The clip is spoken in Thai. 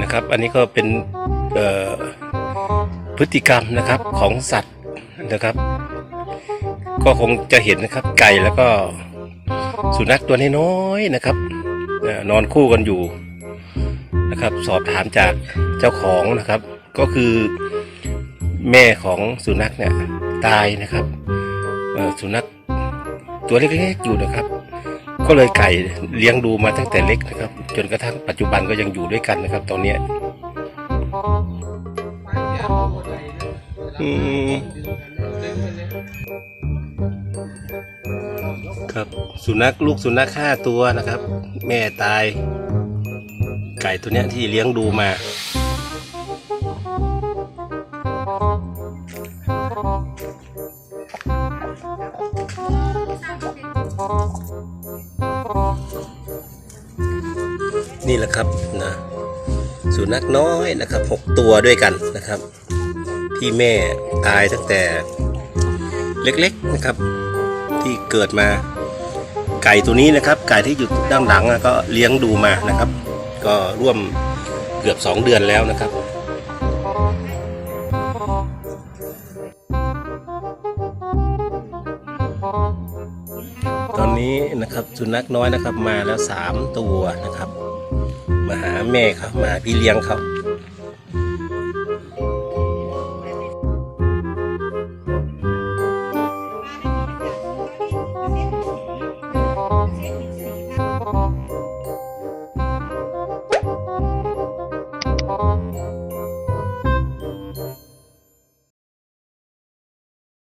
นะครับ อันนี้ก็เป็นพฤติกรรมนะครับของสัตว์นะครับ ก็คงจะเห็นนะครับไก่แล้วก็สุนัขตัวน้อยๆนะครับนอนคู่กันอยู่นะครับ สอบถามจากเจ้าของนะครับ ก็คือแม่ของสุนัขเนี่ยตายนะครับสุนัขตัวเล็กๆอยู่นะครับ ก็เลยไก่เลี้ยงดูมาตั้งแต่เล็กนะครับ จนกระทั่งปัจจุบันก็ยังอยู่ด้วยกันนะครับ ตอนเนี้ยครับสุนัขลูกสุนัขห้าตัวนะครับ แม่ตาย ไก่ตัวเนี้ยที่เลี้ยงดูมา นี่แหละครับนะสุนัขน้อยนะครับหกตัวด้วยกันนะครับ ที่แม่ตายตั้งแต่เล็กๆนะครับ ที่เกิดมาไก่ตัวนี้นะครับ ไก่ที่อยู่ด้านหลังก็เลี้ยงดูมานะครับ ก็ร่วมเกือบสองเดือนแล้วนะครับตอนนี้นะครับสุนัขน้อยนะครับมาแล้วสามตัวนะครับ มาหาแม่เขามาพี่เลี้ยงเขา